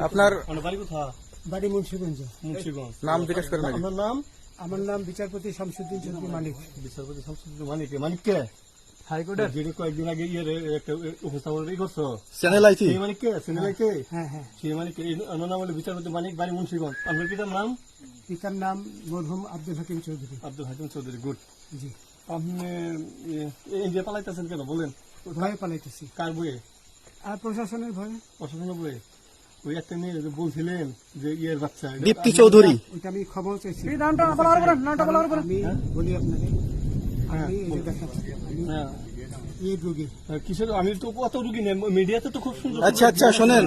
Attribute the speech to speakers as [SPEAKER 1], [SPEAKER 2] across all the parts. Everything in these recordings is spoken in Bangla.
[SPEAKER 1] আপনার
[SPEAKER 2] বাড়ি কোথা
[SPEAKER 3] বাড়ি মুন্সিগঞ্জ
[SPEAKER 2] মুন্সিগঞ্জ
[SPEAKER 1] নাম জিজ্ঞেস করেন।
[SPEAKER 2] আপনার নাম
[SPEAKER 3] আমার নাম বিচারপতি শামসুদ্দিন চৌধুরী মানিক
[SPEAKER 2] বিচারপতি শামসুদ্দিন মানিক মানিক কে হাইকোর্টের যেটা কয়েকদিন আগে ইয়ে একটা উপস্থাপন করছ
[SPEAKER 1] চ্যানেল আইটি
[SPEAKER 2] সেই মানিক কে সিনেমাই কে
[SPEAKER 3] হ্যাঁ হ্যাঁ
[SPEAKER 2] সেই মানিক কে? নাম হলো বিচারপতি মানিক বাড়ি মুন্সিগঞ্জ আপনার পিতার নাম
[SPEAKER 3] পিতার নাম মরহুম আব্দুল হাকিম চৌধুরী
[SPEAKER 2] আব্দুল হাকিম চৌধুরী গুড
[SPEAKER 3] জি
[SPEAKER 2] আপনি এ- এই যে পালাইতেছেন কেন বলেন
[SPEAKER 3] ভয়ে পালাইতেছি
[SPEAKER 2] কার বইয়ে
[SPEAKER 3] আর প্রশাসনের ভয়ে?
[SPEAKER 2] প্রশাসনের ওই একটা মেয়ে বলছিলেন যে ইয়ের বাচ্চা
[SPEAKER 1] দীপ্তি চৌধুরী।
[SPEAKER 3] ওইটা আমি খবর চাইছি।
[SPEAKER 2] নামটা
[SPEAKER 3] আমি বলি আপনাকে আমি এই দেখাচ্ছি
[SPEAKER 2] হ্যাঁ।
[SPEAKER 3] এই রোগী।
[SPEAKER 2] কিসের আমি তো কত রুগী নেই মিডিয়াতে তো খুব সুন্দর
[SPEAKER 1] আচ্ছা আচ্ছা শোনেন।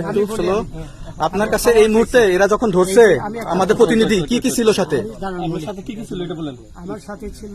[SPEAKER 1] একটু শোনো আপনার কাছে এই মুহূর্তে এরা যখন ধরছে আমাদের প্রতিনিধি কি কি ছিল সাথে?
[SPEAKER 3] বলি।
[SPEAKER 2] সাথে কি কি ছিল এটা বলেন।
[SPEAKER 3] আমার সাথে ছিল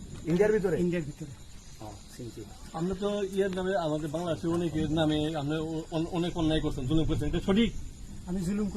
[SPEAKER 4] ইন্ডিয়ার ভিতরে?
[SPEAKER 3] ইন্ডিয়ার ভিতরে।
[SPEAKER 2] আমরা তো ইয়ের নামে আমাদের বাংলাদেশের অনেকের নামে আমরা অনেক অন্যায় করছেন জুলুম করছেন এটা সঠিক?
[SPEAKER 3] আমি জুলুম